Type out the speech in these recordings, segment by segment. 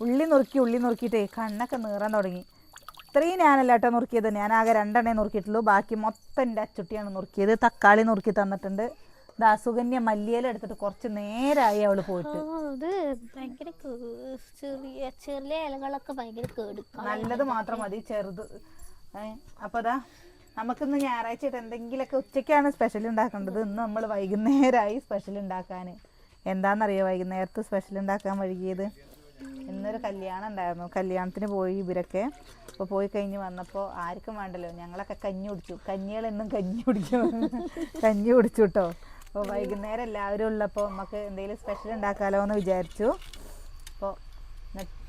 ഉള്ളി നുറുക്കി ഉള്ളി നുറുക്കിയിട്ടേ കണ്ണൊക്കെ നീറാൻ തുടങ്ങി. ഇത്രയും ഞാനല്ല കേട്ടോ നുറുക്കിയത്. ഞാൻ ആകെ രണ്ടെണ്ണേ നുറുക്കിയിട്ടുള്ളൂ. ബാക്കി മൊത്തം എന്റെ അച്ചുട്ടിയാണ് നുറുക്കിയത്. തക്കാളി നുറുക്കി തന്നിട്ടുണ്ട്. ദാസുകന്യ മല്ലിയില എടുത്തിട്ട് കുറച്ച് നേരമായി അവൾ പോയിട്ട്. അത് ഭയങ്കര കേ- ചെറിയ ചെറിയ ഇലകളൊക്കെ ഭയങ്കര കേടുക്കാം. നല്ലത് മാത്രം മതി ചെറുത്. ഏ, അപ്പൊ അതാ നമുക്കിന്ന് ഞായറാഴ്ച ആയിട്ട് എന്തെങ്കിലുമൊക്കെ ഉച്ചയ്ക്കാണ് സ്പെഷ്യൽ ഉണ്ടാക്കേണ്ടത്. ഇന്ന് നമ്മൾ വൈകുന്നേരമായി സ്പെഷ്യൽ ഉണ്ടാക്കാൻ എന്താണെന്നറിയോ വൈകുന്നേരത്ത് സ്പെഷ്യൽ ഉണ്ടാക്കാൻ വൈകിയത്? ഇന്നൊരു കല്യാണം ഉണ്ടായിരുന്നു. കല്യാണത്തിന് പോയി ഇവരൊക്കെ. അപ്പോൾ പോയി കഴിഞ്ഞ് വന്നപ്പോൾ ആർക്കും വേണ്ടല്ലോ. ഞങ്ങളൊക്കെ കഞ്ഞി കുടിച്ചു. കഞ്ഞികളെന്നും കഞ്ഞി കുടിക്കും. കഞ്ഞി കുടിച്ചു കേട്ടോ അപ്പോൾ വൈകുന്നേരം എല്ലാവരും ഉള്ളപ്പോൾ നമുക്ക് എന്തെങ്കിലും സ്പെഷ്യൽ ഉണ്ടാക്കാലോ എന്ന് വിചാരിച്ചു അപ്പോൾ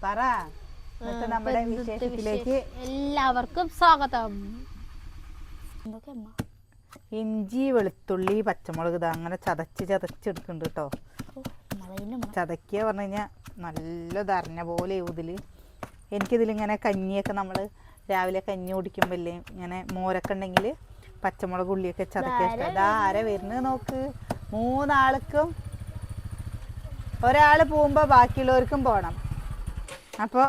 പറ. എന്നിട്ട് നമ്മുടെ വിശേഷത്തിലേക്ക് എല്ലാവർക്കും സ്വാഗതം. ഇഞ്ചി വെളുത്തുള്ളി പച്ചമുളക് ഇത് അങ്ങനെ ചതച്ച് ചതച്ചെടുക്കുന്നുണ്ട് കേട്ടോ ചതക്കുക പറഞ്ഞു കഴിഞ്ഞാൽ നല്ല അറിഞ്ഞ പോലെ ഇതിൽ എനിക്കിതിലിങ്ങനെ കഞ്ഞിയൊക്കെ നമ്മൾ രാവിലെ കഞ്ഞി കുടിക്കുമ്പോഴല്ലേ ഇങ്ങനെ മോരൊക്കെ ഉണ്ടെങ്കിൽ പച്ചമുളക് ഉള്ളിയൊക്കെ ചതക്കുക ഇഷ്ടം. അതാ ആരെ വരുന്നത് നോക്ക്. മൂന്നാൾക്കും ഒരാൾ പോകുമ്പോൾ ബാക്കിയുള്ളവർക്കും പോകണം അപ്പോൾ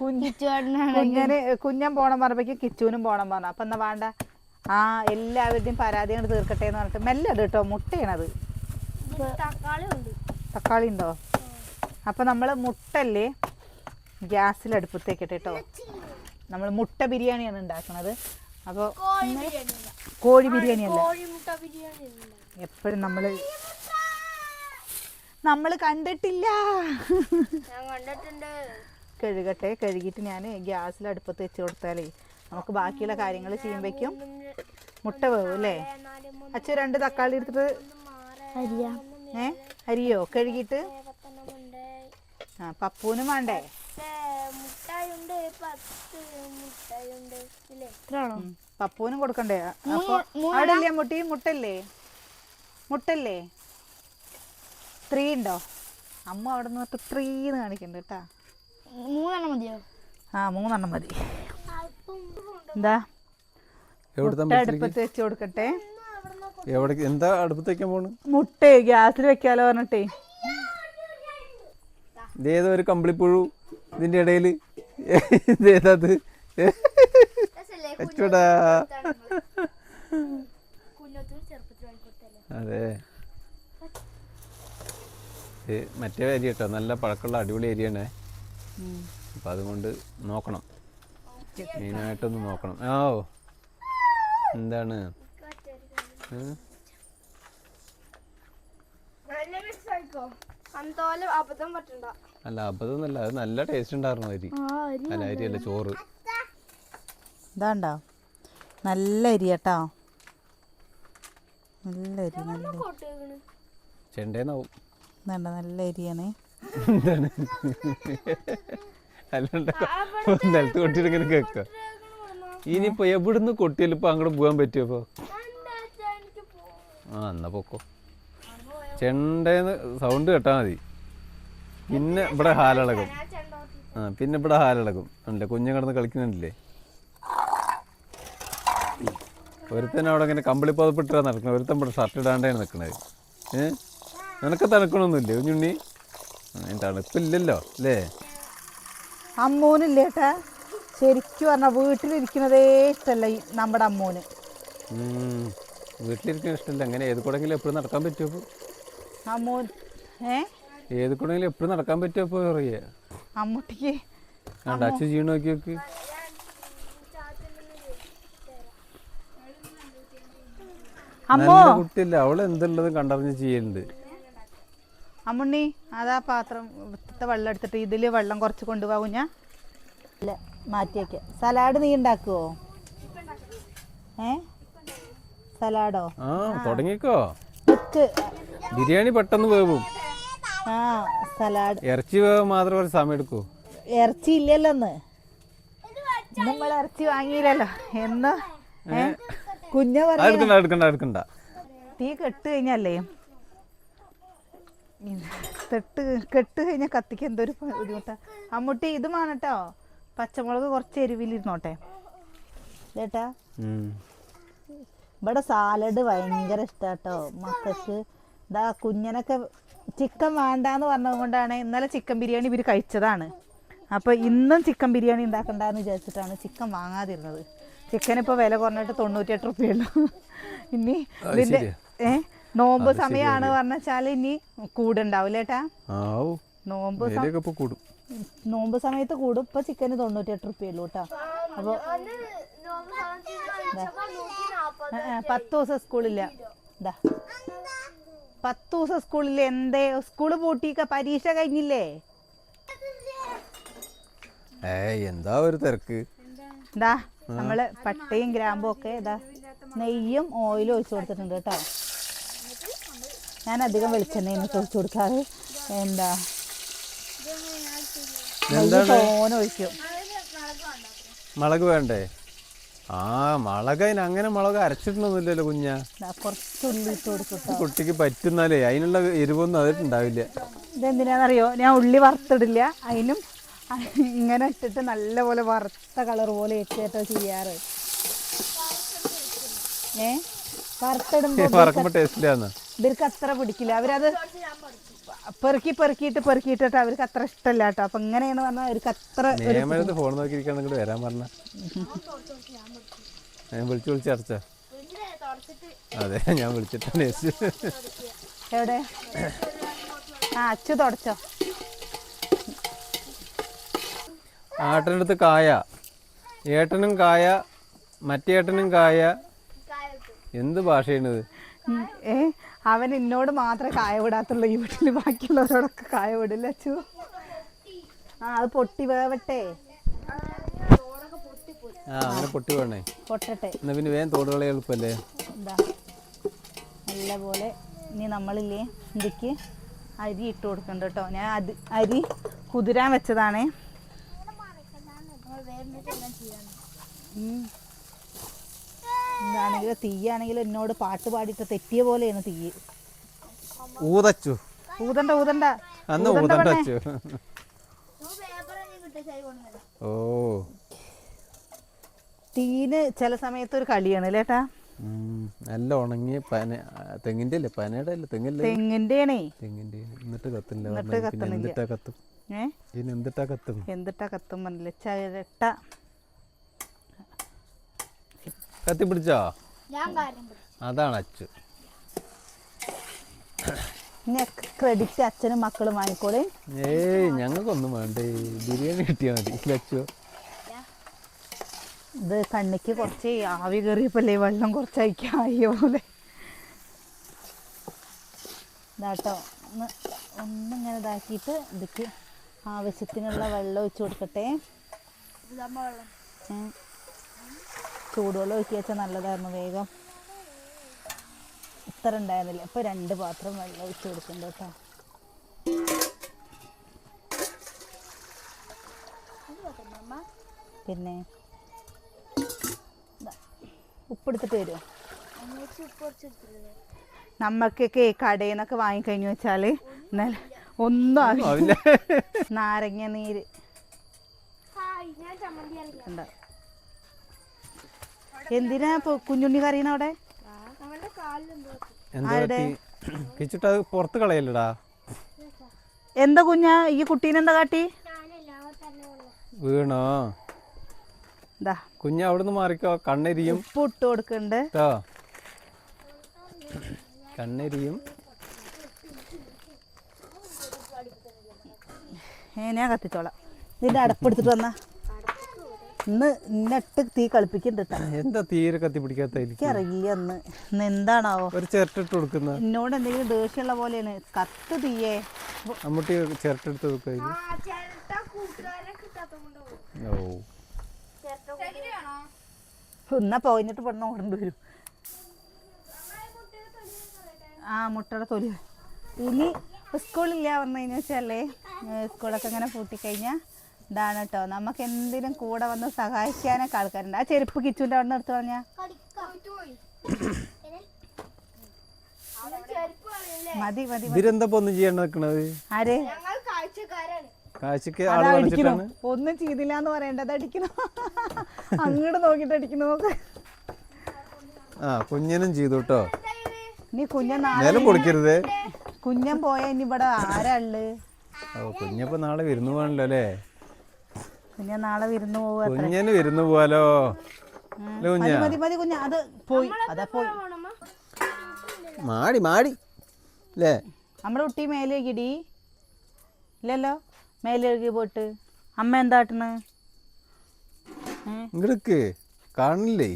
കുഞ്ഞിച്ചുവാടിനെ കുഞ്ഞന് കുഞ്ഞൻ പോണം പറഞ്ഞപ്പോൾ കിച്ചുവിനും പോണം പറഞ്ഞു. അപ്പം എന്നാ വേണ്ട? ആ എല്ലാവരുടെയും പരാതി കൊണ്ട് തീർക്കട്ടെ എന്ന് പറഞ്ഞിട്ട് മെല്ലെ കേട്ടോ മുട്ടയാണത്. തക്കാളി ഉണ്ട് തക്കാളി ഉണ്ടോ അപ്പോൾ നമ്മൾ മുട്ടല്ലേ ഗ്യാസിൽ അടുപ്പത്തേക്ക് കേട്ടോ നമ്മൾ മുട്ട ബിരിയാണിയാണ് ഉണ്ടാക്കുന്നത് അപ്പോൾ കോഴി ബിരിയാണി അല്ല എപ്പോഴും നമ്മൾ നമ്മൾ കണ്ടിട്ടില്ല. ഞാൻ കണ്ടിട്ടുണ്ട്. കഴുകട്ടെ കഴുകിട്ട് ഞാൻ ഗ്യാസിൽ അടുപ്പത്ത് വെച്ച് കൊടുത്താലേ നമുക്ക് ബാക്കിയുള്ള കാര്യങ്ങൾ ചെയ്യുമ്പോഴേക്കും മുട്ട വേവും അല്ലേ? അച്ഛൻ രണ്ട് തക്കാളി എടുത്തിട്ട് അരിയാ. ഏ? അരിയോ? കഴുകിട്ട് ആ പപ്പൂനും വേണ്ടേ? മുട്ടായുണ്ട് പത്ത് മുട്ടായുണ്ട് ഇത്രയാണോ? പപ്പൂനും കൊടുക്കണ്ടേ? അപ്പൊ അവിടെ ഇല്ലേ മുട്ടി? മുട്ടല്ലേ? മുട്ടല്ലേ? ത്രീ ഉണ്ടോ? അമ്മ അവിടെ നിന്ന് ത്രീന്ന് കാണിക്കണ്ട കേട്ടാ. മൂന്നെണ്ണം മതിയോ? ആ മൂന്നെണ്ണം മതി. എന്താ? അടുപ്പത്ത് വെച്ച് കൊടുക്കട്ടെ. എവിടെ എന്താ അടുപ്പത്തേക്കാൻ പോണ്? മുട്ടേ ഗ്യാസിൽ വെക്കാലോ പറഞ്ഞിട്ടേ. ഇതേതോ ഒരു കമ്പിളിപ്പുഴു ഇതിന്റെ ഇടയിൽ ഇതേതത് അച്ചൂടാ അതെ? മറ്റേ അരി കേട്ടോ നല്ല പഴക്കമുള്ള അടിപൊളി അരിയാണേ അപ്പം അതുകൊണ്ട് നോക്കണം. മെയിനായിട്ടൊന്ന് നോക്കണം. ആ എന്താണ്? അന്തോലെ അബദ്ധം പറ്റണ്ട അല്ല അത് നല്ല ടേസ്റ്റ് ഉണ്ടായിരുന്നു അരി. അല്ല അരിയല്ല ചോറ്. ഇതാണ്ടോ? നല്ല അരി കേട്ടോ. നല്ല അരി നല്ല അരി. ചെണ്ടേന്നാവും. നല്ല അരിയാണ്. എന്താണ്? അല്ലാണ്ട് നിലത്ത് കൊട്ടിട്ട് ഇങ്ങനെ കേൾക്കുക. ഇനിയിപ്പോ എവിടുന്ന് കൊട്ടിയാലും ഇപ്പൊ അങ്ങോട്ട് പോകാൻ പറ്റുമോ ആ എന്നാ പൊക്കോ. ചെണ്ടേന്ന് സൗണ്ട് കേട്ടാ മതി. പിന്നെ ഇവിടെ ഹാലിളകും. ആ പിന്നെ ഇവിടെ ഹാലിളകും. അല്ലേ കുഞ്ഞു കിടന്ന് കളിക്കുന്നുണ്ടല്ലേ? ഒരുത്തൻ അവിടെ ഇങ്ങനെ കമ്പിളി പോതപ്പെട്ടാ നടക്കുന്നത് ഒരുത്തൻ ഇവിടെ ഷർട്ട് ഇടാണ്ടാണ് നിൽക്കണത് ഏ? നിനക്ക് തണുക്കണമൊന്നുമില്ലേ കുഞ്ഞുണ്ണി? തണുപ്പില്ലല്ലോ അല്ലേ? അമ്മൂനില്ലേ ഏട്ടാ? ശരിക്കും പറഞ്ഞാൽ വീട്ടിലിരിക്കുന്നതേ ഇഷ്ടമല്ല നമ്മുടെ അമ്മൂന്. വീട്ടിലിരിക്കാൻ ഇഷ്ടമില്ല. അങ്ങനെ ഏത് കൂടെങ്കിലും എപ്പോഴും നടക്കാൻ പറ്റുമോ അമ്മൂ ഏ? ഏത് കൂടെങ്കിലും എപ്പോഴും നടക്കാൻ പറ്റുമോ അറിയേ അമ്മൂട്ടിക്ക് കണ്ട അച്ഛൻ ചെയ്യണ നോക്കി നോക്ക്. അമ്മോ. നല്ല കുട്ടിയല്ല. അവൾ എന്തുള്ളതും കണ്ടറിഞ്ഞ് ചെയ്യലുണ്ട്. അമ്മുണ്ണി അതാ പാത്രം. വെള്ളം എടുത്തിട്ട് ഇതിൽ വെള്ളം കുറച്ച് കൊണ്ടുപോകും ഞാൻ. ഇല്ല മാറ്റി വയ്ക്കാം സലാഡ് നീ ഉണ്ടാക്കുവോ? ഏ? സലാഡോ? ആ തുടങ്ങിക്കോ. ബിരിയാണി പെട്ടെന്ന് വേവും. ആ സലാഡ്. ഇറച്ചി വേവ് മാത്രം കുറച്ച് സമയം എടുക്കൂ. ഇറച്ചി ഇല്ലല്ലോ ഇന്ന് നമ്മൾ ഇറച്ചി വാങ്ങിയില്ലല്ലോ. എന്ന് കുഞ്ഞ എടുക്കണ്ട എടുക്കണ്ട എടുക്കണ്ട. തീ കെട്ട് കഴിഞ്ഞല്ലേ? തെട്ട് കെട്ട് കഴിഞ്ഞാൽ കത്തിക്ക് എന്തൊരു ബുദ്ധിമുട്ടാ. അമ്മൂട്ടി ഇത് മാണട്ടോ. പച്ചമുളക് കുറച്ച് എരിവിലിരുന്നോട്ടെ. ചേട്ടാ. ഇവിടെ സാലഡ് ഭയങ്കര ഇഷ്ടാട്ടോ. മക്കൾക്ക് ഇതാ കുഞ്ഞനൊക്കെ ചിക്കൻ വേണ്ടാന്ന് പറഞ്ഞത് കൊണ്ടാണ് ഇന്നലെ ചിക്കൻ ബിരിയാണി ഇവർ കഴിച്ചതാണ്. അപ്പോൾ ഇന്നും ചിക്കൻ ബിരിയാണി ഉണ്ടാക്കണ്ടെന്ന് വിചാരിച്ചിട്ടാണ് ചിക്കൻ വാങ്ങാതിരുന്നത്. ചിക്കൻ ഇപ്പോൾ വില കുറഞ്ഞിട്ട് തൊണ്ണൂറ്റിയെട്ട് റുപ്യുള്ളൂ. ഇനി ഇതിന്റെ ഏ? നോമ്പ് സമയമാണ് പറഞ്ഞാൽ ഇനി കൂടുണ്ടാവില്ല ഏട്ടാ? നോമ്പ് വിലയൊക്കെ ഇപ്പൊ കൂടും. നോമ്പ് സമയത്ത് കൂടും. ഇപ്പൊ ചിക്കന് തൊണ്ണൂറ്റിയെട്ട് റുപ്യുള്ളൂ കേട്ടോ. അപ്പോൾ പത്ത് ദിവസം സ്കൂളില്ല. ഇതാ പത്ത് ദിവസം സ്കൂളില്ല എന്തേ സ്കൂൾ പൂട്ടിക്ക പരീക്ഷ കഴിഞ്ഞില്ലേ? ഏയ് എന്താ ഒരു തിരക്ക്? ഇതാ നമ്മൾ പട്ടയും ഗ്രാമ്പും ഒക്കെ ഇതാ നെയ്യും ഓയിലും ഒഴിച്ചു കൊടുത്തിട്ടുണ്ട് കേട്ടോ. ഞാൻ അധികം വെളിച്ചെണ്ണ ഒഴിച്ചു കൊടുക്കാറ്. എന്താ? നെയ്യ് തോനെ ഒഴിക്കും. മുളക് വേണ്ടേ? ആ മുളക് അതിന് അങ്ങനെ മുളക് അരച്ചിട്ടൊന്നുമില്ലല്ലോ കുഞ്ഞാ. കുട്ടിക്ക് പറ്റുന്നാലേ അതിനുള്ള എരിവൊന്നും അതിട്ടുണ്ടാവില്ല ഇതെന്തിനാണെന്നറിയോ ഞാൻ ഉള്ളി വറുത്തിടില്ല. അതിനും ഇങ്ങനെ ഇട്ടിട്ട് നല്ലപോലെ വറുത്ത കളർ പോലെ ഇട്ടിട്ടോ ചെയ്യാറ്. ഏ? വറുത്തിടുമ്പോ ഇവർക്ക് അത്ര പിടിക്കില്ല. അവരത് പെറുക്കി പെറുക്കിയിട്ട് പെറുക്കിയിട്ടിട്ട് അവർക്ക് അത്ര ഇഷ്ടമല്ല കേട്ടോ. അപ്പൊ ഇങ്ങനെയാണ് പറഞ്ഞാൽ അവർക്ക് അത്ര ഫോൺ നോക്കിയിരിക്കാൻ നിങ്ങൾ വരാൻ പറഞ്ഞ. ഞാൻ വിളിച്ചു വിളിച്ച് അടച്ച. അതെ ഞാൻ വിളിച്ചിട്ടാണ് എവിടെ? ആ അച്ചു തുടച്ചോ. ആട്ടനടുത്ത് കായ. ഏട്ടനും കായ മറ്റേട്ടനും കായ. എന്ത് ഭാഷയാണിത്? ഏഹ് അവൻ എന്നോട് മാത്രമേ കായ വിടാത്തുള്ളൂ. ഈ വീട്ടിൽ ബാക്കിയുള്ളവരോടൊക്കെ കായ വിടില്ല അച്ചു? ആ അത് പൊട്ടി വേവട്ടെ. ആ അങ്ങനെ പൊട്ടി വേണേ. പൊട്ടട്ടെ. എന്നാ പിന്നെ വേഗം തോടുകളെ എളുപ്പല്ലേ? എന്താ? നല്ലപോലെ ഇനി നമ്മളില്ലേ ഇതിക്ക് അരി ഇട്ട് കൊടുക്കണ്ട കേട്ടോ. ഞാൻ അത് അരി കുതിരാൻ വെച്ചതാണേ. ഉം. എന്താണെങ്കിലും തീയാണെങ്കിലും എന്നോട് പാട്ട് പാടിയിട്ട് തെറ്റിയ പോലെയാണ് തീ. ഊതച്ചു. ഊതണ്ട ഊതണ്ട. അന്ന് ഊതണ്ട വെച്ചു. ഓ. തീന് ചില സമയത്ത് ഒരു കളിയാണ് അല്ലേട്ടാ ഉം, നല്ല ഉണങ്ങിയ പന തെങ്ങിന്റെ അല്ലേ? പനയുടെ അല്ലേ? തെങ്ങിന്റെ തെങ്ങിന്റെ ആണേ തെങ്ങിന്റെ. എന്നിട്ട് കത്തില്ല. എന്നിട്ട് പിന്നെ എന്തിട്ടാ കത്തും? ഏ? എന്തിട്ടാ കത്തും? എന്തിട്ടാ കത്തും പറഞ്ഞില്ല. ചിരട്ട. കത്തി പിടിച്ചോ ഞാൻ കാര്യം അതാണ് അച്ചു. ഇനി ക്രെഡിറ്റ് അച്ഛനും മക്കളും വാങ്ങിക്കോളേ. ഏയ് ഞങ്ങൾക്കൊന്നും വേണ്ടേ. ബിരിയാണി കിട്ടിയാൽ മതി. അച്ചു. ഇത് കണ്ണിക്ക് കുറച്ച് ആവി കയറിയപ്പോലെ വെള്ളം കുറച്ച് അയക്കായ പോലെ ഇതാട്ടോ. ഒന്ന് ഒന്നിങ്ങനെ ഇതാക്കിയിട്ട് ഇതിക്ക് ആവശ്യത്തിനുള്ള വെള്ളം ഒഴിച്ചു കൊടുക്കട്ടെ. ഏ. ചൂടുവെള്ളം ഒഴിക്കി വെച്ചാൽ നല്ലതായിരുന്നു വേഗം. ഇത്ര ഉണ്ടായിരുന്നില്ല. ഇപ്പം രണ്ട് പാത്രം വെള്ളം ഒഴിച്ചു കൊടുക്കുന്നുണ്ട് കേട്ടോ. പിന്നെ ദാ, ഉപ്പെടുത്തിട്ട് വരുമോ നമ്മക്കൊക്കെ കടയിൽ നിന്നൊക്കെ വാങ്ങിക്കഴിഞ്ഞു വെച്ചാൽ എന്നാൽ ഒന്നും ആവില്ല. നാരങ്ങ നീര്. ഞാൻ ചമ്മന്തി അറിയില്ല കണ്ടോ? എന്തിനാ കുഞ്ഞുണ്ണി കറിയണ അവിടെ? കിച്ചിട്ട് അത് പുറത്ത് കളയല്ലടാ? എന്താ കുഞ്ഞാ? ഈ കുട്ടീനെന്താ കാട്ടി? വീണോ? കുഞ്ഞ കുഞ്ഞ് അവിടുന്ന് മാറിക്കോ. കണ്ണെരിയും. ഉപ്പ് ഇട്ട് കൊടുക്കണ്ട്. കേട്ടോ കണ്ണെരിയും. ഏ ഞാൻ കത്തിച്ചോളാം. ഇതിന്റെ അടപ്പെടുത്തിട്ട് വന്നാ. ഇന്ന് ഇന്നിട്ട് തീ കളിപ്പിക്കണ്ട എന്താ തീരെ കത്തി പിടിക്കാത്ത എനിക്കറിയില്ല ഇന്ന്. ഇന്ന് എന്താണാവോ? ഒരു ചിരട്ടിട്ട് കൊടുക്കുന്ന? എന്നോട് എന്തെങ്കിലും ദേഷ്യമുള്ള പോലെയാണ്. കത്ത് തീയേ. അമ്മൂട്ടി ചിരട്ടെടുത്ത് കിട്ടാത്തോണ്ട് ഓ. എന്നാ പോയിന്നിട്ട് പെണ്ണ ഓടേണ്ടി വരും. ആ മുട്ടയുടെ തൊലി. ഇനി സ്കൂളില്ല പറഞ്ഞു കഴിഞ്ഞാൽ വെച്ചാലേ സ്കൂളൊക്കെ ഇങ്ങനെ പൂട്ടിക്കഴിഞ്ഞാൽ ഇതാണ് കേട്ടോ നമുക്ക് എന്തിനും കൂടെ വന്ന് സഹായിക്കാനൊക്കെ ആൾക്കാരുണ്ട്. ആ ചെരുപ്പ് കിച്ചുവിന്റെ അവിടെ നിന്ന് എടുത്തു പറഞ്ഞാ മതി മതി ഇവരെന്താ ഒന്നും ചെയ്യാൻ നിൽക്കണത് ആര്? കാഴ്ചക്ക് ഒന്നും ചെയ്തില്ല എന്ന് പറയണ്ടത് അടിക്കണോ? അങ്ങോട്ട് നോക്കിട്ട് അടിക്കണോ ആ കുഞ്ഞനും ചെയ്തു കേട്ടോ നീ കുഞ്ഞൻ പൊളിക്കരുത്. കുഞ്ഞൻ പോയ ഇനി ഇവിടെ ആരാൾ ഓ കുഞ്ഞപ്പോ നാളെ വരുന്നു വേണല്ലോ അല്ലേ? കുഞ്ഞൻ നാളെ വിരുന്ന് പോവുക കുഞ്ഞന് വിരുന്ന് പോവാലോ? കുഞ്ഞ? മതി മതി മതി കുഞ്ഞ. അത് പോയി. അതാ പോയി. മാടി മാടി. അല്ലേ നമ്മുടെ കുട്ടി മേലെ കിടി ഇല്ലല്ലോ? മേലേക്ക് പോയിട്ട്. അമ്മ എന്താട്ടണ് ഇങ്ങടക്ക് കാണില്ലേ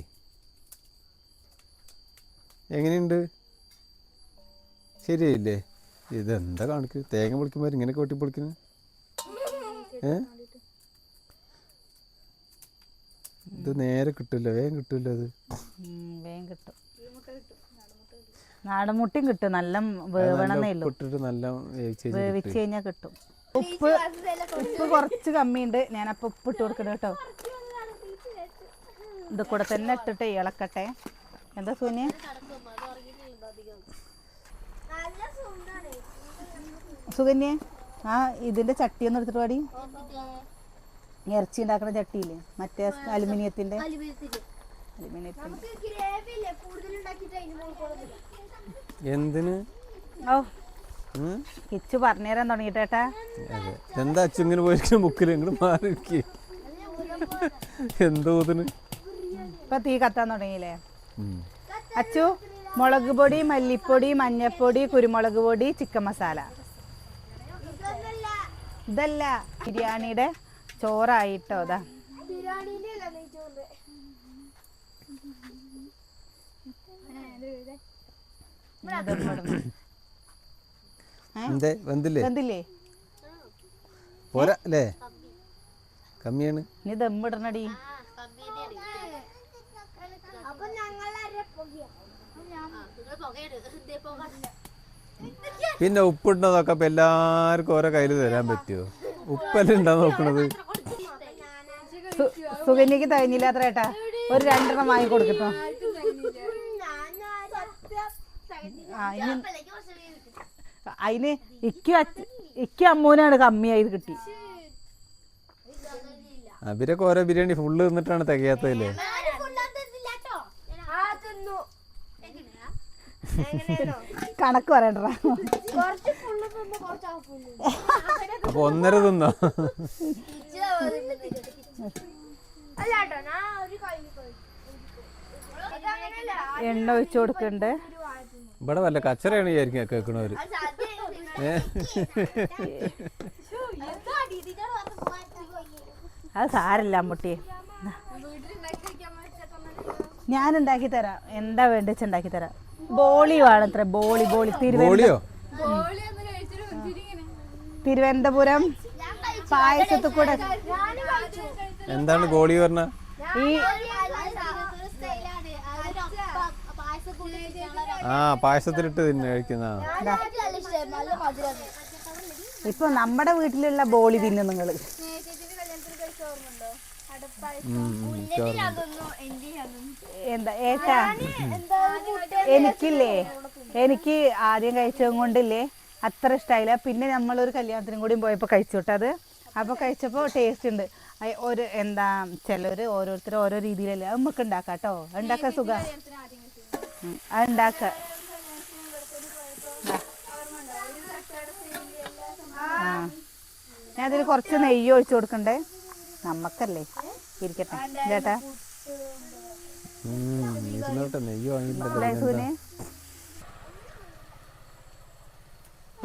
എങ്ങനെയുണ്ട്? ശരിയല്ലേ ഇതെന്താ കാണിക്കുന്നത് തേങ്ങ പൊളിക്കുമ്പോൾ ഇങ്ങനെ കൊട്ടി പൊളിക്കുന്നത് ഏ? ഇത് നേരെ കിട്ടില്ല വേഗം കിട്ടില്ല അത്. വേഗം കിട്ടും. നാടൻമുട്ടിയും കിട്ടും നല്ല വേവണമെന്നേ ഉള്ളൂ. ഇട്ടിട്ട് നല്ല വേവിച്ച് കഴിഞ്ഞ് വേവിച്ച് കഴിഞ്ഞാൽ കിട്ടും. ഉപ്പ് ഉപ്പ് കുറച്ച് കമ്മിയുണ്ട്. ഞാൻ ഞാനപ്പോൾ ഉപ്പ് ഇട്ട് കൊടുക്കണം കേട്ടോ. ഇത് കൂടെ തന്നെ ഇട്ടിട്ട് ഇളക്കട്ടെ. എന്താ സൂന്യ? സുകന്യ ആ ഇതിന്റെ ചട്ടി ഒന്ന് എടുത്തിട്ട് പാടി ഇറച്ചി ഉണ്ടാക്കുന്ന ചട്ടിയില്ലേ? മറ്റേ അലുമിനിയത്തിന്റെ? എന്തിന്? ഓ? കിച്ചു പറഞ്ഞുതരാൻ തുടങ്ങിട്ടേട്ടാ എന്താ അച്ഛൻ ഇങ്ങനെ പോയിരിക്കുന്ന മുക്കിൽ ഇങ്ങോട്ട് മാറി എന്തോ ഇതിന്? ഇപ്പൊ തീ കത്താൻ തുടങ്ങിയില്ലേ? അച്ചു മുളക് പൊടി മല്ലിപ്പൊടി മഞ്ഞപ്പൊടി കുരുമുളക് പൊടി ചിക്കൻ മസാല. ഇതല്ല. ബിരിയാണിയുടെ ചോറായിട്ടോ അതാ ദമ്മിടണം. എന്തേ? വെന്തില്ലേ? വെന്തില്ലേ? പോരാ അല്ലേ? കമ്മിയാണ്. ഇനി ദമ്മിടണടി. പിന്നെ ഉപ്പിടുന്നതൊക്കെ എല്ലാര്ക്കും എല്ലാവർക്കും ഓരോ കയ്യിൽ തരാൻ പറ്റുമോ ഉപ്പെല്ലാം ഉണ്ടാ നോക്കണത് സുഗന്യക്ക് തകഞ്ഞില്ല അത്ര ഏട്ടാ? ഒരു രണ്ടെണ്ണം വാങ്ങി കൊടുക്കട്ടോ. അതിന് ഇക്ക ഇക്ക് അമ്മൂനാണ് കമ്മിയായത് കിട്ടി. അവരൊക്കെ ഓരോ ബിരിയാണി ഫുള്ള് തിന്നിട്ടാണ് തികയാത്തതല്ലേ? കണക്ക് പറയണ്ടാ അപ്പൊ ഒന്നര തിന്നോ? അല്ലാട്ടോ ഞാൻ ഒരു കൈ എണ്ണ ഒഴിച്ചു കൊടുക്കണ്ട്? ഇവിടെ വല്ല കച്ചറയാണ് വിചാരിക്കും കേൾക്കണവര്. അത് സാരല്ല അമ്മൂട്ടി. ഞാൻ ഉണ്ടാക്കി തരാം. എന്താ വേണ്ടത് ഉണ്ടാക്കി തരാം. ബോളി തിരുവനന്തപുരം തിരുവനന്തപുരം പായസത്തിൽ കൂടെ എന്താണ് ഗോളി പറഞ്ഞ? ഈ ആ പായസത്തിലിട്ട് തിന്നെ കഴിക്കുന്ന ഇപ്പൊ നമ്മുടെ വീട്ടിലുള്ള ബോളി തിന്നു നിങ്ങൾ. എന്താ ഏട്ടാ? എനിക്കില്ലേ എനിക്ക് ആദ്യം കഴിച്ചതും കൊണ്ടില്ലേ അത്ര ഇഷ്ടമായില്ല പിന്നെ നമ്മളൊരു കല്യാണത്തിനും കൂടി പോയപ്പോൾ കഴിച്ചു വിട്ടത് അപ്പോൾ കഴിച്ചപ്പോൾ ടേസ്റ്റ് ഉണ്ട്. ഒരു എന്താ ചിലർ ഓരോരുത്തർ ഓരോ രീതിയിലല്ലേ അത് നമുക്ക് ഉണ്ടാക്കാം കേട്ടോ ഉണ്ടാക്കാൻ സുഖം. അത് ഉണ്ടാക്കാം. ആ ഞാൻ അതിൽ കുറച്ച് നെയ്യ് ഒഴിച്ചു കൊടുക്കണ്ടേ? നമുക്കല്ലേ ഇരിക്കട്ടെ. ചേട്ടാ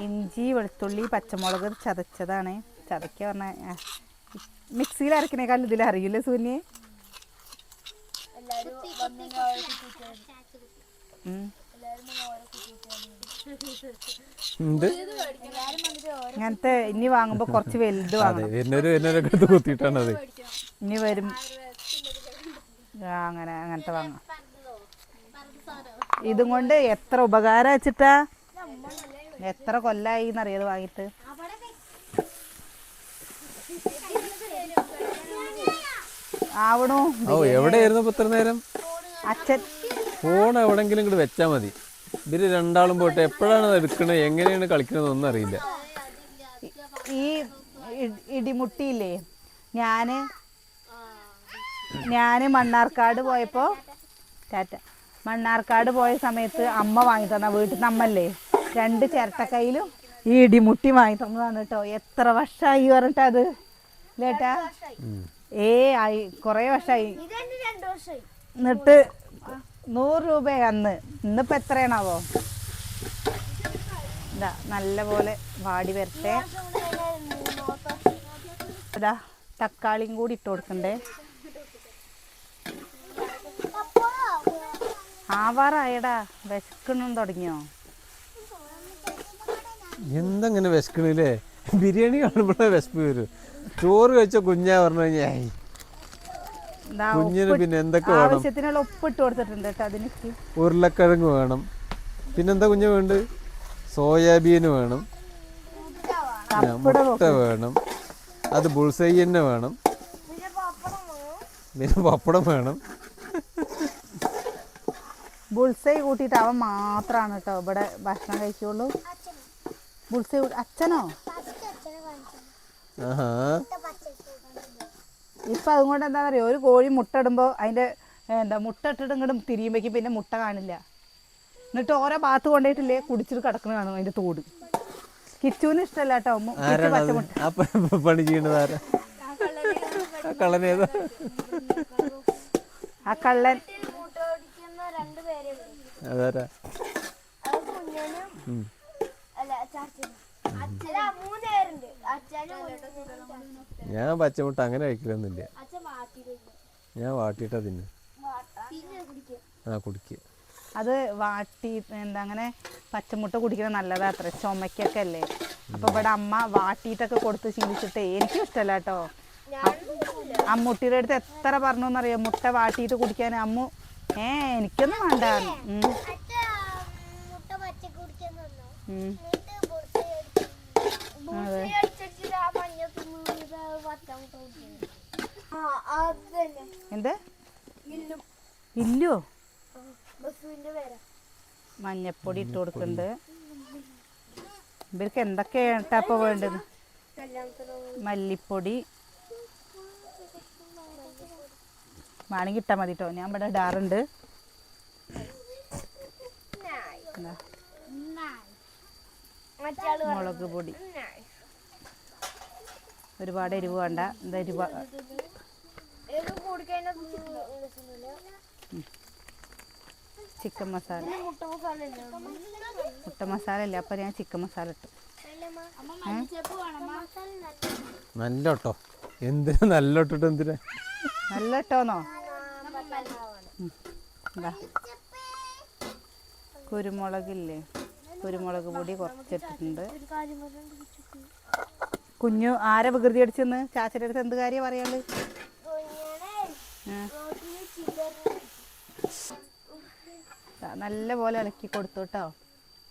ഇഞ്ചി വെളുത്തുള്ളി പച്ചമുളക് ചതച്ചതാണ്. ചതക്ക പറഞ്ഞ മിക്സിയിൽ അരക്കണേക്കാൾ ഇതിൽ അറിയില്ല സൂന്യെ ഉം. ഇങ്ങനത്തെ ഇനി വാങ്ങുമ്പോ കുറച്ച് വലുത് അതെ വാങ്ങണം. വരുന്നവര് വരുന്നവരൊക്കെ എടുത്ത് കുത്തിയിട്ടാണ് അത്. ഇനി വരും. ആ, അങ്ങനെ അങ്ങനത്തെ വാങ്ങാം. ഇതും കൊണ്ട് എത്ര ഉപകാരം വെച്ചിട്ടാ? എത്ര കൊല്ലായി എന്നറിയത് വാങ്ങിയിട്ട്? ആവണു? ഓ എവിടെയായിരുന്നു ഇപ്പൊ ഇത്ര നേരം? അച്ഛൻ. ഫോൺ എവിടെങ്കിലും ഇങ്ങോട്ട് വെച്ചാ മതി. ഇവർ രണ്ടാളും പോട്ടെ എപ്പോഴാണ് അത് എടുക്കണത് എങ്ങനെയാണ് കളിക്കണത് ഒന്നും അറിയില്ല. ഈ ഇടിമുട്ടിയില്ലേ? ഞാൻ ഞാൻ മണ്ണാർക്കാട് പോയപ്പോ ടാറ്റ മണ്ണാർക്കാട് പോയ സമയത്ത് അമ്മ വാങ്ങി തന്ന വീട്ടിൽ നിന്ന് അമ്മല്ലേ? രണ്ട് ചിരട്ടക്കൈയിലും ഈ ഇടിമുട്ടി വാങ്ങി തന്നതാണ് കേട്ടോ എത്ര വർഷമായി പറഞ്ഞിട്ട് അത്? ലേട്ടാ? ഏ ആയി കുറേ വർഷമായി ഇതെന്നെ രണ്ടു വർഷമായി എന്നിട്ട് നൂറ് രൂപ അന്ന്. ഇന്നിപ്പോ എത്രയാണാവോ? ഇതാ നല്ലപോലെ വാടി വരട്ടെ. ഇതാ തക്കാളിയും കൂടി ഇട്ട് കൊടുക്കണ്ടേ? ആവാറായടാ. വിശക്കണം തുടങ്ങിയോ? എന്തങ്ങനെ വിശക്കണില്ലേ? ബിരിയാണി കാണുമ്പോഴേ വിശപ്പ് വരും. ചോറ് കഴിച്ച കുഞ്ഞാ പറഞ്ഞു കഴിഞ്ഞാൽ കുഞ്ഞിന് പിന്നെ എന്തൊക്കെ വേണം? ആവശ്യത്തിനുള്ള ഉപ്പ് ഇട്ട് കൊടുത്തിട്ടുണ്ട് കേട്ടോ ഉരുളക്കിഴങ്ങ് വേണം. പിന്നെന്താ കുഞ്ഞ് വേണ്ട സോയാബീൻ വേണം. മുട്ട വേണം. അത് ബുൾസൈ തന്നെ വേണം. പിന്നെ പപ്പടം വേണം. ബുൾസൈ കൂട്ടിയിട്ട് അവൻ മാത്രമാണ് കേട്ടോ ഇവിടെ ഭക്ഷണം കഴിക്കുള്ളൂ. ബുൾസൈ അച്ഛനോ? ആഹാ. ഇപ്പം അതുകൊണ്ട് എന്താണെന്ന് അറിയോ ഒരു കോഴി മുട്ട ഇടുമ്പോൾ അതിന്റെ എന്താ മുട്ട ഇട്ടിട്ട് ഇങ്ങോട്ട് തിരിയുമ്പോഴേക്കും പിന്നെ മുട്ട കാണില്ല. എന്നിട്ട് ഓരോ ഭാഗത്ത് കൊണ്ടുപോയിട്ടില്ലേ കുടിച്ചിട്ട് കിടക്കുന്ന കാണും അതിന്റെ തോട്. കിച്ചുവിന് ഇഷ്ടമല്ല കേട്ടോ. പച്ചമുട്ട പണി ചെയ്യണത് ആ കള്ളൻ. മൂട്ട ഓടിക്കുന്ന രണ്ട് പേരേ ഉള്ളൂ അതാരാ. അല്ല അച്ഛനാ മൂന്ന്. ഞാൻ പച്ചമുട്ട അങ്ങനെ കഴിക്കലൊന്നുമില്ല. ഞാൻ വാട്ടിയിട്ടാ തിന്നു. പിന്നെ കുടിക്കും. ആ കുടിക്കുക അത് വാട്ടി എന്താ അങ്ങനെ പച്ചമുട്ട കുടിക്കുന്നത് നല്ലതാ അത്ര ചുമക്കൊക്കെ അല്ലേ? അപ്പൊ ഇവിടെ അമ്മ വാട്ടിട്ടൊക്കെ കൊടുത്ത് ശീലിച്ചിട്ടേ എനിക്കും ഇഷ്ടമല്ല കേട്ടോ. അമ്മൂട്ടിയുടെ അടുത്ത് എത്ര പറഞ്ഞു എന്നറിയാം മുട്ട വാട്ടിയിട്ട് കുടിക്കാൻ അമ്മു ഏ എനിക്കൊന്നും വേണ്ട ഉം, മുട്ട പച്ച കുടിക്കാൻ തന്നോ ഉം. ബൂസ്റ്റ് അടിച്ചിട്ട് ആ മഞ്ഞ തിന്നത് പത്താമത്തെ കുടിക്കുന്നത് ആ അത് തന്നെ എന്ത്? ഇല്ലും. മഞ്ഞപ്പൊടി ഇട്ട് കൊടുക്കുന്നുണ്ട് ഇവർക്ക് എന്തൊക്കെയാണ് ടപ്പ വേണ്ടത്? മല്ലിപ്പൊടി. വേണമെങ്കിൽ ഇട്ടാൽ മതി കേട്ടോ ഞാൻ ഇവിടെ ഇടാറുണ്ട്. മുളക് പൊടി. ഒരുപാട് എരിവ് വേണ്ട. എന്താ എരിവ്? ചിക്കൻ മസാല. മുട്ട മസാല ഇല്ല? അപ്പം ഞാൻ ചിക്കൻ മസാല ഇട്ടു. നല്ല കേട്ടോ എന്തിനാ നല്ല ഇട്ടിട്ട് എന്തിനാ നല്ല ഇട്ടോന്നോ കുരുമുളകില്ലേ? കുരുമുളക് പൊടി കുറച്ചിട്ടിട്ടുണ്ട്. കുഞ്ഞു ആരെ വികൃതി അടിച്ചെന്ന് ചാച്ചയുടെ അടുത്ത് എന്ത് കാര്യം. ദാ നല്ല പോലെ ഇളക്കി കൊടുത്തു കേട്ടോ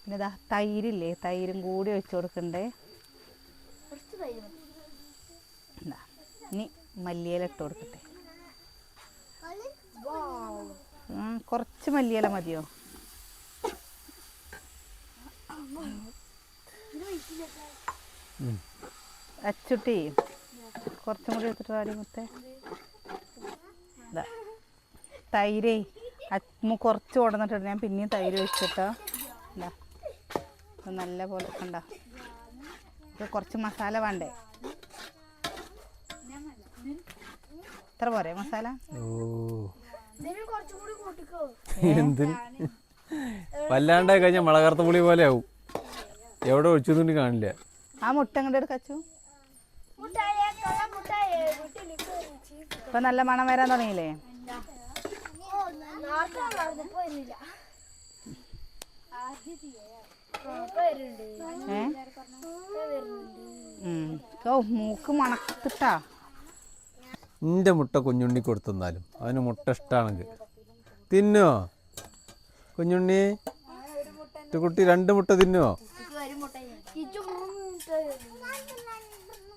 പിന്നെ ഇതാ തൈരില്ലേ തൈരും കൂടി ഒഴിച്ചു കൊടുക്കണ്ടേ. ഇനി മല്ലിയില ഇട്ട് കൊടുക്കട്ടെ. കുറച്ച് മല്ലിയില മതിയോ? അച്ചുട്ടി കുറച്ചും കൂടി എടുത്തിട്ട് വാടി മുത്തേ. ഇതാ തൈരേ അമ്മ കുറച്ച് കൊണ്ടുവന്നിട്ടുണ്ട് ഞാൻ പിന്നെയും തൈര് വെച്ചിട്ട്. ഇതാ നല്ല പോലെ കണ്ട? ഇത് കുറച്ച് മസാല വേണ്ടേ? എത്ര പോരെ മസാല? ഓ. ഇതിന് കുറച്ചും കൂടി കൂട്ടിക്കോ. എന്തിന് വല്ലാണ്ടായി കഴിഞ്ഞാൽ മുളകർത്ത പുളി പോലെ ആവും. എവിടെ ഒഴിച്ചു കാണില്ല. ആ മുട്ട അങ്ങോട്ട് എടുക്കച്ചു മുട്ടായി കള മുട്ടായി വീട്ടിലേക്ക് ഇപ്പൊ നല്ല മണം വരാൻ തുടങ്ങിയില്ലേ? ഏ? മൂക്ക് മണത്തിട്ടാ. എന്റെ മുട്ട കുഞ്ഞുണ്ണി കൊടുത്തെന്നാലും. അവന് മുട്ട ഇഷ്ടാണെങ്കിൽ തിന്നോ? കുഞ്ഞുണ്ണി? കുട്ടി രണ്ട് മുട്ട തിന്നോ കിച്ചു മൂന്ന് മുട്ട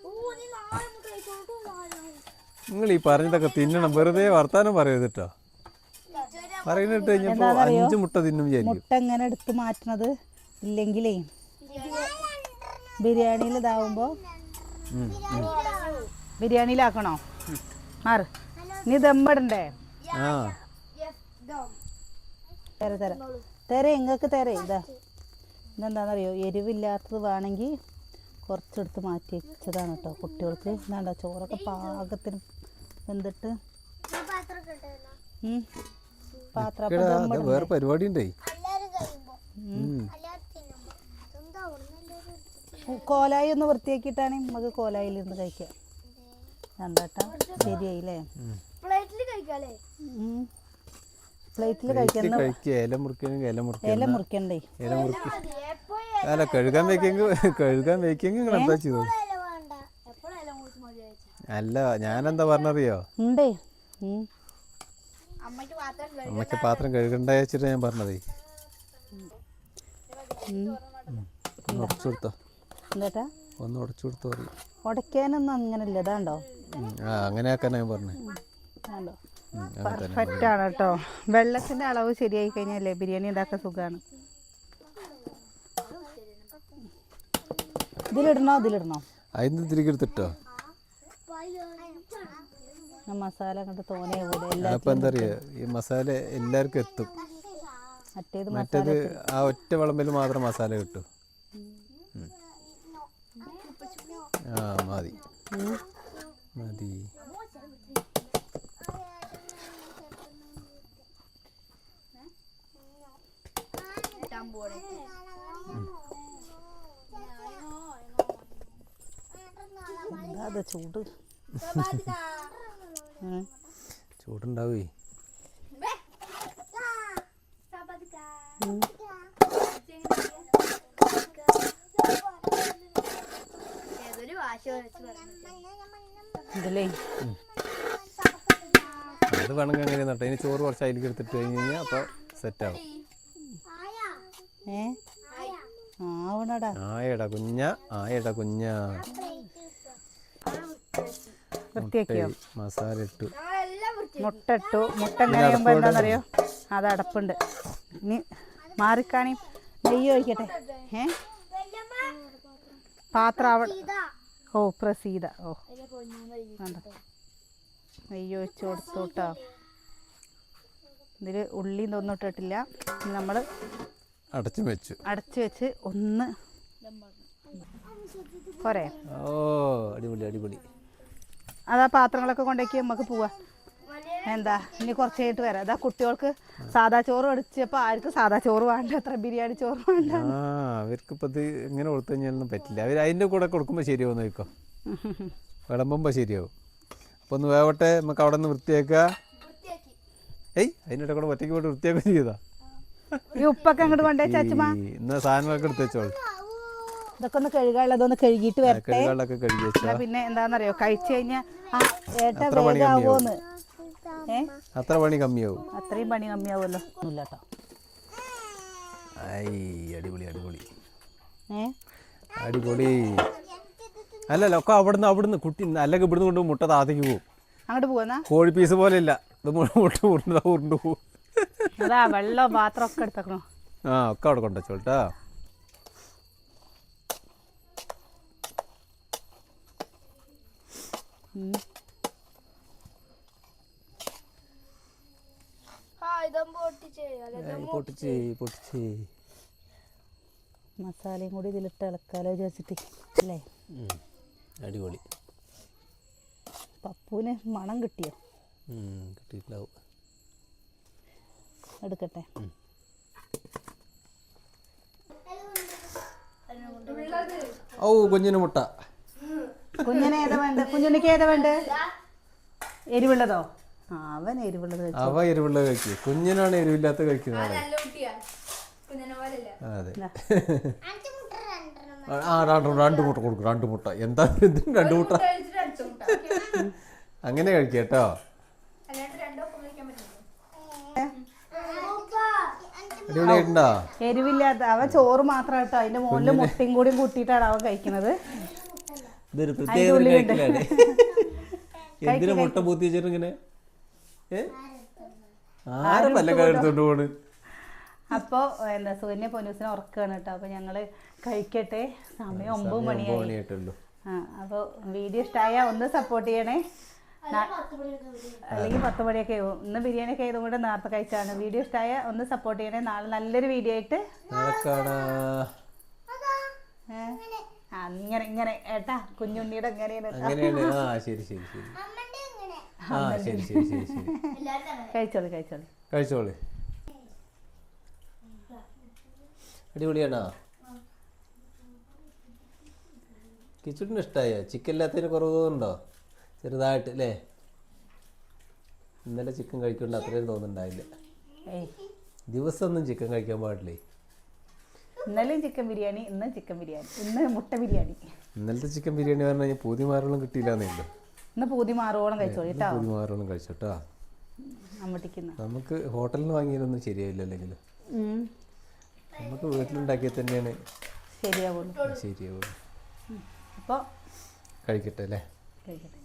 ഓ നീ നാല് മുട്ട കഴിച്ചോട്ടു നിങ്ങൾ ഈ പറഞ്ഞതൊക്കെ തിന്നണം. വെറുതെ വർത്താനം പറയരുത് കേട്ടോ പറയുന്നിട്ട് കഴിഞ്ഞപ്പോൾ അഞ്ച് മുട്ട തിന്നും വിചാരിക്കും. മുട്ട എങ്ങനെ എടുത്ത് മാറ്റണത് ഇല്ലെങ്കിലേ ബിരിയാണിയിൽ ഇതാവുമ്പോ. ബിരിയാണിയിലാക്കണോ? മാറ്. നീ ദമ്മടണ്ടേ ആ. തര തര. തര ഇങ്ങക്ക് തര. ഇതാ. ഇതെന്താണെന്നറിയോ എരിവില്ലാത്തത് വേണമെങ്കിൽ കുറച്ചെടുത്ത് മാറ്റി വെച്ചതാണ് കേട്ടോ കുട്ടികൾക്ക്. എന്താണ്ടോ ചോറൊക്കെ പാകത്തിന് വെന്തിട്ട് ഞാൻ പാത്രം? വേറെ പരിപാടി ഉണ്ടേ കോലായി ഒന്ന് വൃത്തിയാക്കിയിട്ടാണ് നമുക്ക് കോലായിൽ ഇരുന്ന് കഴിക്കാം കണ്ടോട്ടാ ശരിയായില്ലേ? പ്ലേറ്റിൽ കഴിക്കാൻ ഇല മുറിക്കണ്ടേ. ഇല കഴുകാൻ വെക്കെങ്കിൽ കഴുകാൻ വെക്കെങ്കിൽ നിങ്ങൾ എന്താ ചെയ്തു ഇല വേണ്ട എപ്പോഴും ഇല മുറിച്ച് മതി കഴിച്ചാ അല്ല ഞാനെന്താ പറഞ്ഞറിയോ? ഉണ്ടേ. അമ്മയ്ക്ക് പാത്രം കഴുകണ്ടേ? വെച്ചിട്ട് ഞാൻ പറഞ്ഞതേ. ഒന്ന് ഉടച്ചു കൊടുത്തോ. എന്താട്ടാ ഒന്ന് ഉടച്ചു കൊടുത്തോ ഉടയ്ക്കാനൊന്നും അങ്ങനല്ല ഇതാണ്ടോ? ആ അങ്ങനെ ആക്കാനാ ഞാൻ പറഞ്ഞത് ആണ്ടോ അങ്ങനെ പെർഫെക്റ്റ് ആണ് കേട്ടോ വെള്ളത്തിന്റെ അളവ് ശരിയായി കഴിഞ്ഞാലേ ബിരിയാണി ഉണ്ടാക്കാൻ സുഖമാണ് ഇതിലിടണോ? ഇതിലിടണോ? അതിന് തിരികെ എടുത്തിട്ടോ? ആ മസാല അങ്ങോട്ട് തോനെ കൂടെ എല്ലാ അപ്പൊ എന്താ അറിയാ? ഈ മസാല എല്ലാവർക്കും എത്തും. മറ്റേത് മറ്റേത് ആ ഒറ്റ വിളമ്പിൽ മാത്രം മസാല കിട്ടും. ആ മതി. മതി. അത് ചൂട്. ചൂടുണ്ടാവേ. ഇതിലേ അത് വേണമെങ്കിൽ അങ്ങനെ നട്ടെ ഇനി ചോറ് കുറച്ച് അതിലേക്ക് എടുത്തിട്ട് കഴിഞ്ഞ് കഴിഞ്ഞാൽ അപ്പോൾ സെറ്റാവും ആയടാ കുഞ്ഞ ആയടാ കുഞ്ഞ. വൃത്തിയാക്കിയോ? മസാല ഇട്ടു മുട്ട ഇട്ടു മുട്ട എങ്ങനെ ചെയ്യുമ്പോൾ എന്താണെന്നറിയോ അത് അടപ്പുണ്ട്. ഇനി മാറിക്കാണി. നെയ്യ് ഒഴിക്കട്ടെ. ഏ? പാത്രം ഓ പ്രസീത. ഓ. വേണ്ട. നെയ്യ് ഒഴിച്ച് കൊടുത്തു കേട്ടോ ഇതിൽ ഉള്ളിയും തൊന്നും ഇട്ടിട്ടില്ല. നമ്മൾ അടച്ചു വെച്ചു. അടച്ചു വെച്ച് ഒന്ന് പോരെ? ഓ അടിപൊളി അടിപൊളി. അതാ പാത്രങ്ങളൊക്കെ കൊണ്ടേക്ക് നമുക്ക് പോവാ. എന്താ ഇനി കുറച്ച് കഴിഞ്ഞിട്ട് വരാം. അതാ കുട്ടികൾക്ക് സാദാ ചോറ് അടിച്ചപ്പോ ആർക്കും സാദാ ചോറ് വേണ്ട അത്ര ബിരിയാണി ചോറ് വേണ്ട. അവർക്ക് ഇപ്പൊ ഇത് ഇങ്ങനെ കൊടുത്തു കഴിഞ്ഞാലൊന്നും പറ്റില്ല. അവർ അതിന്റെ കൂടെ കൊടുക്കുമ്പോ ശരിയാവും നോക്കോ വിളമ്പുമ്പോ ശരിയാവും. അപ്പൊ ഒന്ന് വേവട്ടെ നമുക്ക് അവിടെ നിന്ന് വൃത്തിയാക്കുക ഏയ് അതിന്റെ കൂടെ ഒറ്റയ്ക്ക് പോയിട്ട് വൃത്തിയാക്കുക ചെയ്താ ഈ ഉപ്പൊക്കെ അങ്ങോട്ട് കൊണ്ടേ ചച്ചുമ ഇന്ന് സാധനങ്ങളൊക്കെ എടുത്ത് വെച്ചോളൂ. ഇതൊക്കെ ഒന്ന് കഴുകാനുള്ളതൊന്ന് കഴുകിയിട്ട് വരട്ടെ. കഴുകി വെച്ചാ. പിന്നെ എന്താണെന്നറിയോ കഴിച്ചു കഴിഞ്ഞാൽ ആ ഏട്ട അത്ര പണി വേഗാവോന്ന് ഏ? അത്ര പണി കമ്മിയാവും. അത്രയും പണി കമ്മിയാവുമല്ലോ ഒന്നുമില്ല കേട്ടോ ഐ അടിപൊളി അടിപൊളി. ഏ? അടിപൊളി. അല്ലല്ല ഒക്കെ അവിടുന്ന് അവിടുന്ന്. കുട്ടി അല്ലെങ്കിൽ ഇവിടുന്ന് കൊണ്ട് മുട്ട താത്തേക്ക് പോകും അങ്ങോട്ട് പോകുന്ന കോഴി പീസ് പോലെ ഇല്ല. ഇത് മുട്ട ഉരുണ്ട് ഉരുണ്ട് പോകും അതാ വെള്ളം പാത്രം ഒക്കെ എടുത്തേക്കണോ? ആ ഒക്കെ അവിടെ കൊണ്ടുവച്ചോട്ടാ ആ ഇതും പൊട്ടിച്ച് പൊട്ടിച്ച് മസാലയും കൂടി ഇതിലിട്ട് ഇളക്കാലോ വിചാരിച്ചിട്ട് അല്ലേ? അടിപൊളി. പപ്പുവിന് മണം കിട്ടിയോ? കിട്ടിയിട്ടുണ്ടാവും എടുക്കട്ടെ. ഓ കുഞ്ഞിന് മുട്ട. കുഞ്ഞിന് ഏതാ വേണ്ട? കുഞ്ഞുണ്ണിക്ക് ഏതാ വേണ്ട? എരിവുള്ളതോ? അവൻ എരിവുള്ളത് കഴിച്ചു അവ എരിവുള്ള കഴിക്കും. കുഞ്ഞിനാണ് എരിവില്ലാത്ത കഴിക്കുന്നത്. അതെ. ആ രണ്ട് രണ്ട് മുട്ട കൊടുക്കും രണ്ട് മുട്ട. എന്താ ഇതിന് രണ്ട് മുട്ട അങ്ങനെ കഴിക്കുക കേട്ടോ. അടിപൊളിയായിട്ടുണ്ടോ? എരിവില്ലാത്ത അവ ചോറ് മാത്രം കേട്ടോ അതിന്റെ മുകളിൽ മുട്ടയും കൂടിയും കൂട്ടിയിട്ടാണ് അവൻ കഴിക്കുന്നത്. ഇതൊരു പ്രത്യേക ഒരു കഴിക്കലാണ് എന്തിനാ മുട്ട പൂത്തി വെച്ചിട്ട് ഇങ്ങനെ? ആരെ പല്ലൊക്കെ എടുത്തോണ്ട് പോണ്? അപ്പോൾ എന്താ സൂര്യ പൊന്നൂസിനെ ഉറക്കുകയാണ് കേട്ടോ. അപ്പോൾ ഞങ്ങൾ കഴിക്കട്ടെ. സമയം ഒമ്പത് മണിയായി. ആ അപ്പോൾ വീഡിയോ ഇഷ്ടമായ ഒന്ന് സപ്പോർട്ട് ചെയ്യണേ. അല്ലെങ്കിൽ പത്ത് മണിയൊക്കെ ആവും. ഇന്ന് ബിരിയാണി ഒക്കെ ആയതുകൊണ്ട് നേരത്തെ കഴിച്ചാണ്. വീഡിയോ ഇഷ്ടമായ ഒന്ന് സപ്പോർട്ട് ചെയ്യണേ. നാളെ നല്ലൊരു വീഡിയോ ആയിട്ട് നാളെ ആ ഇങ്ങനെ ഏട്ടാ കുഞ്ഞുണ്ണിയുടെ അങ്ങനെയാണ്. ആ ശരി ശരി ശരി. ആ ശരി ശരി ശരി ശരി. അങ്ങനെ. കഴിച്ചോളി കഴിച്ചോളി. കഴിച്ചോളി. അടിപൊളിയാണോ? കിച്ചടിന് ഇഷ്ടമായോ ചിക്കൻ ഇല്ലാത്തതിന് കുറവുണ്ടോ? ചെറുതായിട്ട് അല്ലേ? ഇന്നലെ ചിക്കൻ കഴിച്ചോണ്ട് അത്രയും തോന്നുന്നുണ്ടായില്ല. ദിവസമൊന്നും ചിക്കൻ കഴിക്കാൻ പാടില്ലേ? ഇന്നലെയും ചിക്കൻ ബിരിയാണി ഇന്ന് ചിക്കൻ ബിരിയാണി ഇന്ന് മുട്ട ബിരിയാണി. ഇന്നലത്തെ ചിക്കൻ ബിരിയാണി പറഞ്ഞു കഴിഞ്ഞാൽ പൂതി മാറോളം കിട്ടിയില്ലാന്നേ ഉള്ളൂ. ഇന്ന് പൂതി മാറോളം കഴിച്ചോ കേട്ടോ. പൂതി മാറോളം കഴിച്ചോട്ടോ നമുക്ക് ഹോട്ടലിൽ നിന്ന് വാങ്ങിയതൊന്നും ശരിയായില്ല അല്ലെങ്കിൽ നമുക്ക് വീട്ടിലുണ്ടാക്കിയത് തന്നെയാണ്. ശരിയാവുള്ളൂ. ശരിയാവുള്ളൂ. അപ്പോൾ കഴിക്കട്ടെ അല്ലേ? കഴിക്കട്ടെ.